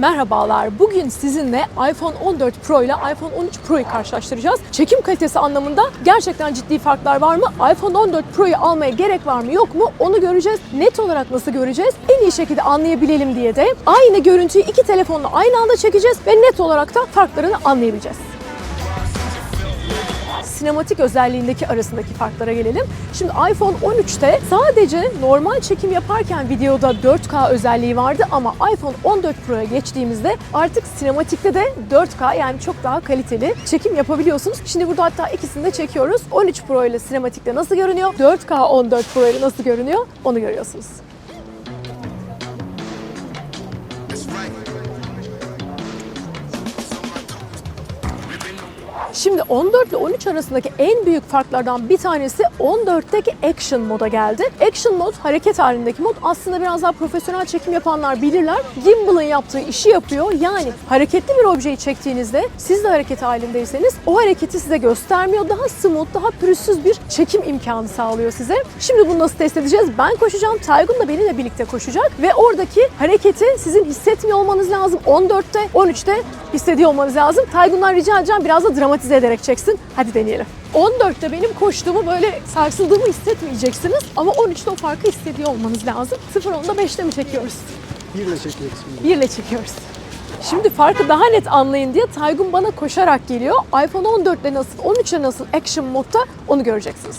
Merhabalar. Bugün sizinle iPhone 14 Pro ile iPhone 13 Pro'yu karşılaştıracağız. Çekim kalitesi anlamında gerçekten ciddi farklar var mı? iPhone 14 Pro'yu almaya gerek var mı yok mu? Onu göreceğiz. Net olarak nasıl göreceğiz? En iyi şekilde anlayabilelim diye de aynı görüntüyü iki telefonla aynı anda çekeceğiz ve net olarak da farklarını anlayabileceğiz sinematik özelliğindeki arasındaki farklara gelelim. Şimdi iPhone 13'te sadece normal çekim yaparken videoda 4K özelliği vardı ama iPhone 14 Pro'ya geçtiğimizde artık sinematikte de 4K yani çok daha kaliteli çekim yapabiliyorsunuz. Şimdi burada hatta ikisini de çekiyoruz. 13 Pro ile sinematikte nasıl görünüyor? 4K 14 Pro ile nasıl görünüyor? Onu görüyorsunuz. Şimdi 14 ile 13 arasındaki en büyük farklardan bir tanesi 14'teki Action moda geldi. Action mod hareket halindeki mod aslında biraz daha profesyonel çekim yapanlar bilirler. Gimbal'ın yaptığı işi yapıyor. Yani hareketli bir objeyi çektiğinizde siz de hareket halindeyseniz o hareketi size göstermiyor. Daha smooth, daha pürüzsüz bir çekim imkanı sağlıyor size. Şimdi bunu nasıl test edeceğiz? Ben koşacağım. Taygun da benimle birlikte koşacak ve oradaki hareketi sizin hissetmiyor olmanız lazım. 14'te, 13'te hissediyor olmanız lazım. Taygun'dan rica edeceğim biraz da dramatize ederek çeksin. Hadi deneyelim. 14'te benim koştuğumu böyle sarsıldığımı hissetmeyeceksiniz ama 13'te o farkı hissediyor olmanız lazım. 0-10'da 5'te mi çekiyoruz? Birle çekiyoruz şimdi. 1 ile çekiyoruz. Şimdi farkı daha net anlayın diye Taygun bana koşarak geliyor. iPhone 14'te nasıl, 13'e nasıl action modda onu göreceksiniz.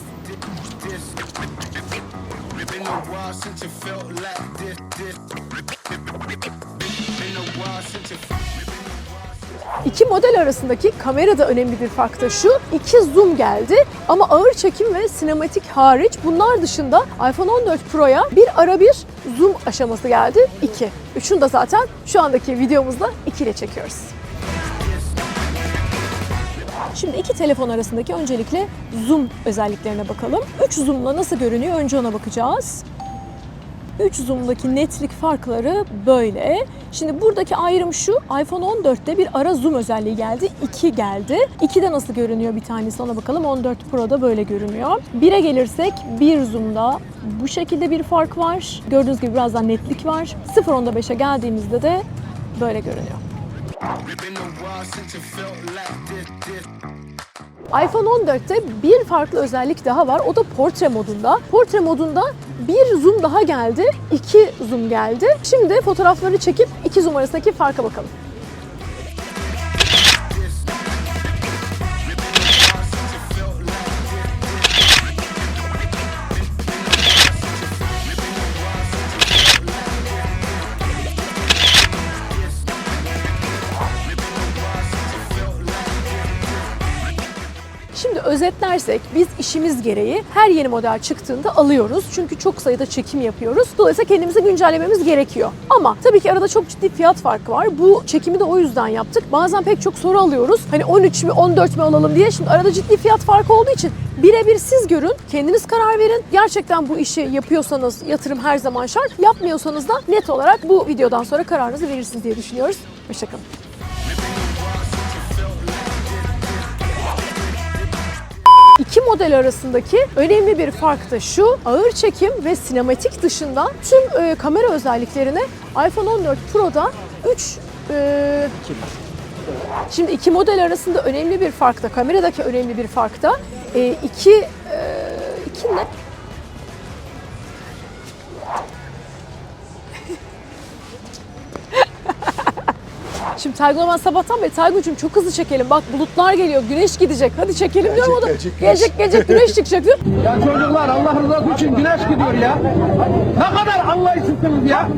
İki model arasındaki kamerada önemli bir da şu, iki zoom geldi ama ağır çekim ve sinematik hariç bunlar dışında iPhone 14 Pro'ya bir ara bir zoom aşaması geldi, 2. Üçünü de zaten şu andaki videomuzda 2 ile çekiyoruz. Şimdi iki telefon arasındaki öncelikle zoom özelliklerine bakalım. 3 zoom'la nasıl görünüyor önce ona bakacağız. 3 zoom'daki netlik farkları böyle. Şimdi buradaki ayrım şu. iPhone 14'te bir ara zoom özelliği geldi. 2 geldi. 2'de nasıl görünüyor bir tanesi ona bakalım. 14 Pro'da böyle görünüyor. 1'e gelirsek bir zoom'da bu şekilde bir fark var. Gördüğünüz gibi biraz daha netlik var. 0.10'da 5'e geldiğimizde de böyle görünüyor. iPhone 14'te bir farklı özellik daha var. O da portre modunda. Portre modunda bir zoom daha geldi. iki zoom geldi. Şimdi fotoğrafları çekip iki zoom arasındaki farka bakalım. Şimdi özetlersek biz işimiz gereği her yeni model çıktığında alıyoruz. Çünkü çok sayıda çekim yapıyoruz. Dolayısıyla kendimizi güncellememiz gerekiyor. Ama tabii ki arada çok ciddi fiyat farkı var. Bu çekimi de o yüzden yaptık. Bazen pek çok soru alıyoruz. Hani 13 mi 14 mi alalım diye. Şimdi arada ciddi fiyat farkı olduğu için birebir siz görün. Kendiniz karar verin. Gerçekten bu işi yapıyorsanız yatırım her zaman şart. Yapmıyorsanız da net olarak bu videodan sonra kararınızı verirsiniz diye düşünüyoruz. Hoşçakalın. İki model arasındaki önemli bir fark da şu. Ağır çekim ve sinematik dışında tüm e, kamera özelliklerini iPhone 14 Pro'da 3 e, Şimdi iki model arasında önemli bir fark da kameradaki önemli bir fark da e, iki e, iki ne? Şimdi Taygun'a ben sabahtan beri Taygun'cum çok hızlı çekelim. Bak bulutlar geliyor, güneş gidecek. Hadi çekelim diyorum o da. gelecek, gelecek, gelecek, güneş çıkacak diyor. Ya çocuklar Allah rızası için güneş gidiyor ya. Ne kadar anlayışsızsınız ya.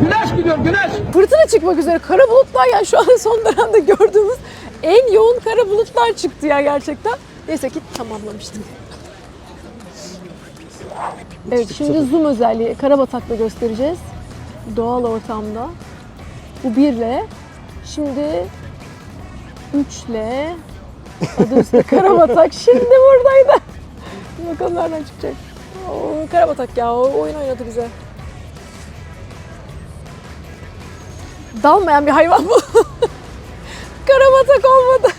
Güneş gidiyor güneş. Fırtına çıkmak üzere kara bulutlar yani şu an son dönemde gördüğümüz en yoğun kara bulutlar çıktı ya gerçekten. Neyse ki tamamlamıştım. Evet şimdi zoom özelliği karabatakla göstereceğiz. Doğal ortamda. Bu birle. Şimdi üçle. Adı üstünde karabatak. Şimdi buradaydı. Bakalım nereden çıkacak. Oo, karabatak ya o oyun oynadı bize. Dalmayan bir hayvan bu. Karabatak olmadı.